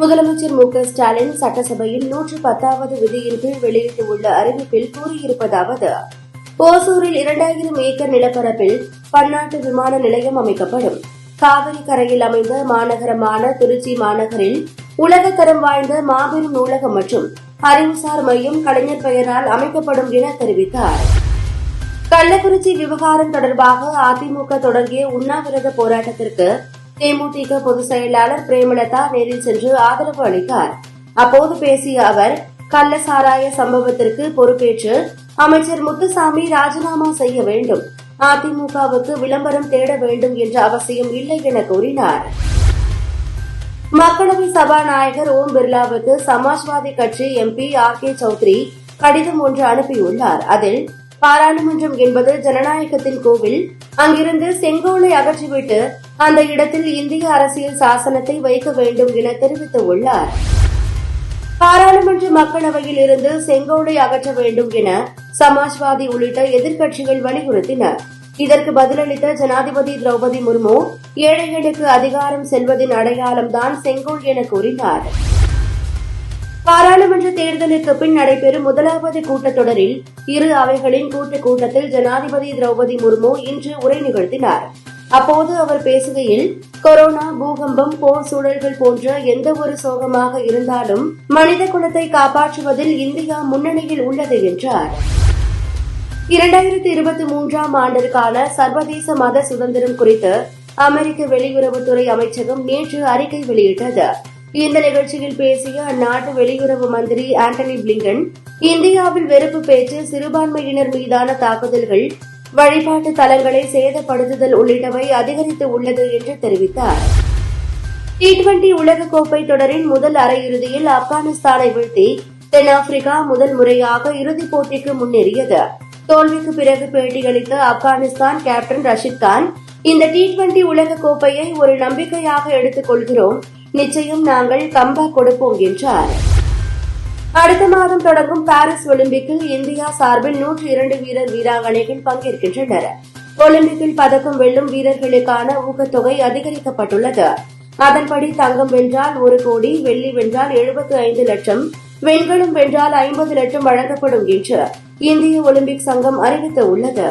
முதலமைச்சர் மு க ஸ்டாலின் சட்டசபையில் நூற்று பத்தாவது விதியின் கீழ் வெளியிட்டுள்ள அறிவிப்பில் கூறியிருப்பதாவது ஓசூரில் இரண்டாயிரம் ஏக்கர் நிலப்பரப்பில் பன்னாட்டு விமான நிலையம் அமைக்கப்படும். காவிரி கரையில் அமைந்த மாநகரமான திருச்சி மாநகரில் உலகத்தரம் வாய்ந்த மாபெரும் நூலகம் மற்றும் அறிவுசார் மையம் கலைஞர் பெயரால் அமைக்கப்படும் என தெரிவித்தார். கள்ளக்குறிச்சி விவகாரம் தொடர்பாக அதிமுக தொடங்கிய உண்ணாவிரத போராட்டத்திற்கு தேமுதிக பொதுச் செயலாளர் பிரேமலதா நேரில் சென்று ஆதரவு அளித்தார். அப்போது பேசிய அவர் கள்ள சாராய சம்பவத்திற்கு பொறுப்பேற்று அமைச்சர் முத்துசாமி ராஜினாமா செய்ய வேண்டும். அதிமுகவுக்கு விளம்பரம் தேட வேண்டும் என்ற அவசியம் இல்லை என கூறினார். மக்களவை சபாநாயகர் ஓம் பிர்லாவுக்கு சமாஜ்வாதி கட்சி எம்பி ஆர் கே சௌத்ரி கடிதம் ஒன்று அனுப்பியுள்ளார். அதில் பாராளுமன்றம் என்பது ஜனநாயகத்தின் கோவில். அங்கிருந்து செங்கோலை அகற்றிவிட்டு அந்த இடத்தில் இந்திய அரசியல் சாசனத்தை வைக்க வேண்டும் என தெரிவித்துள்ளார். பாராளுமன்ற மக்களவையில் இருந்து செங்கோலை அகற்ற வேண்டும் என சமாஜ்வாதி உள்ளிட்ட எதிர்க்கட்சிகள் வலியுறுத்தின இதற்கு பதிலளித்த ஜனாதிபதி திரௌபதி முர்மு ஏழைகளுக்கு அதிகாரம் செல்வதின் அடையாளம்தான் செங்கோல் என கூறினார். பாராளுமன்ற தேர்தலுக்கு பின் நடைபெறும் முதலாவது கூட்டத்தொடரில் இரு அவைகளின் கூட்டு கூட்டத்தில் ஜனாதிபதி திரௌபதி முர்மு இன்று உரை நிகழ்த்தினார். அப்போது அவர் பேசுகையில் கொரோனா பூகம்பம் போர் சூழல்கள் போன்ற எந்த ஒரு சோகமாக இருந்தாலும் மனித குலத்தை காப்பாற்றுவதில் இந்தியா முன்னணியில் உள்ளது என்றார். இரண்டாயிரத்தி இருபத்தி மூன்றாம் ஆண்டிற்கான சர்வதேச மத சுதந்திரம் குறித்து அமெரிக்க வெளியுறவுத்துறை அமைச்சகம் நேற்று அறிக்கை வெளியிட்டது. இந்த நிகழ்ச்சியில் பேசிய அந்நாட்டு வெளியுறவு மந்திரி ஆண்டனி பிளிங்கன் இந்தியாவில் வெறுப்பு பேச்சு சிறுபான்மையினர் மீதான தாக்குதல்கள் வழிபாட்டு தலங்களை சேதப்படுத்துதல் உள்ளிட்டவை அதிகரித்து உள்ளது என்று தெரிவித்தார். டி டுவெண்டி உலகக்கோப்பை தொடரின் முதல் அரையிறுதியில் ஆப்கானிஸ்தானை வீழ்த்தி தென்னாப்பிரிக்கா முதல் முறையாக இறுதிப் போட்டிக்கு முன்னேறியது. தோல்விக்கு பிறகு பேட்டியளித்த ஆப்கானிஸ்தான் கேப்டன் ரஷித் கான் இந்த டி டுவெண்டி உலகக்கோப்பையை ஒரு நம்பிக்கையாக எடுத்துக் கொள்கிறோம் நிச்சயம் நாங்கள் கம்பா கொடுப்போம் என்றார். அடுத்த மாதம் தொடங்கும் பாரிஸ் ஒலிம்பிக்கில் இந்தியா சார்பில் நூற்றி இரண்டு வீரர் வீராங்கனைகள் பங்கேற்கின்றனர். ஒலிம்பிக்கில் பதக்கம் வெல்லும் வீரர்களுக்கான ஊக்கத்தொகை அதிகரிக்கப்பட்டுள்ளது. அதன்படி தங்கம் வென்றால் ஒரு கோடி வெள்ளி வென்றால் எழுபத்து ஐந்து லட்சம் வெண்கலம் வென்றால் ஐம்பது லட்சம் வழங்கப்படும் என்று இந்திய ஒலிம்பிக் சங்கம் அறிவித்துள்ளது